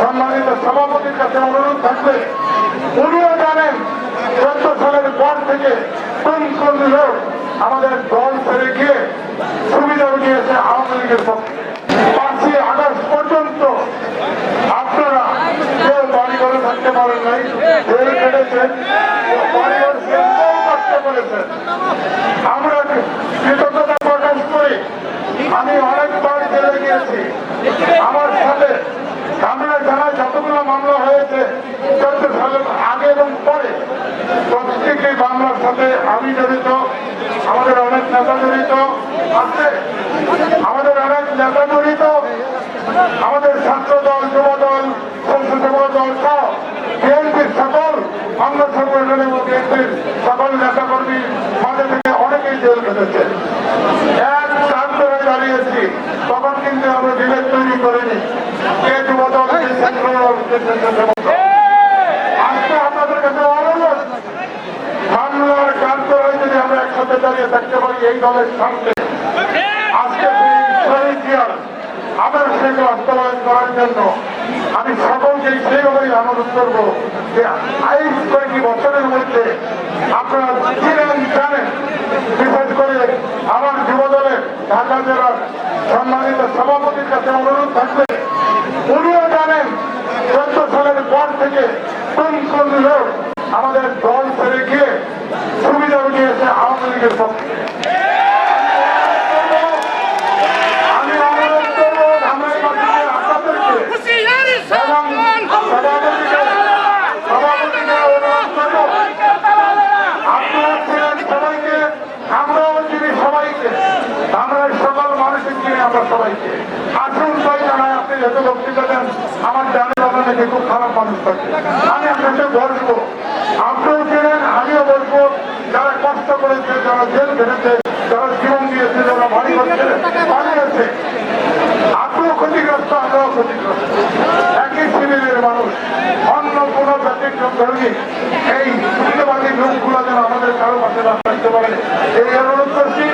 সম্মানিত সভাপতির কাছে অনুরোধ থাকবে, উনিও জানেন চোদ্দ সালের পর থেকে কোন লোক আমাদের দল ছেড়ে গিয়ে সুবিধা উঠিয়েছে আওয়ামী লীগের পক্ষে। আগস্ট পর্যন্ত আপনারা থাকতে পারেন নাই জেল কেটেছেন আমরা কৃতজ্ঞতা প্রকাশ করি আমি অনেকবার জেলে গিয়েছি আমার সাথে আমরা যারা যতগুলো মামলা হয়েছে চোদ্দ সালের আগে এবং পরে প্রত্যেকটি মামলার সাথে আমি জড়িত, আমাদের অনেক নেতা জড়িত আছে, আমাদের অনেক নেতা জড়িত, আমাদের ছাত্র দল, যুব দল সংসদ দল সহ বিএনপির সকল অঙ্গ সংগঠন এবং বিএনপির সকল নেতাকর্মী মাঝে থেকে অনেকেই জেল কেটেছে এক প্রান্ত হয়ে দাঁড়িয়েছি, তখন কিন্তু আমরা বিভেদ তৈরি করিনি কে যুব দল কে ছাত্র দল কে স্বেচ্ছাসেবক দল। আজকে আপনাদের আমি সকলকে সেইভাবেই অনুরোধ করব যে আইস কয়েকটি বছরের মধ্যে আপনারা চিনেন জানেন বিশেষ করে আমার যুব দলের ঢাকা জেলার সম্মানিত সভাপতির কাছে অনুরোধ থাকবে উনিও জানেন চোদ্দ সালের পর থেকে আমাদের দল ছেড়ে সুবিধা উঠিয়েছে আওয়ামী লীগের পক্ষে। আমরা সকল মানুষের চিনি আমরা সবাইকে। আসুন তাই যেহেতু বক্তৃতা দেন আমার জানে কথা খুব খারাপ মানুষ থাকে। আমি আপনাকে বলব, আপনিও চেনেন আমিও বলব, যারা কষ্ট করেছে, যারা জেল কেটেছে যারা জীবন দিয়েছে, যারা বাড়ি করছে পালিয়েছে আপনিও ক্ষতিগ্রস্ত, আমরাও ক্ষতিগ্রস্ত। একই শিবিরের মানুষ, অন্য কোনো ব্যতিক্রম ধর্মী এই সুবিধাবাদী লোকগুলো যেন আমাদের কারও পাশে থাকতে পারে। এই অনুরোধ করছি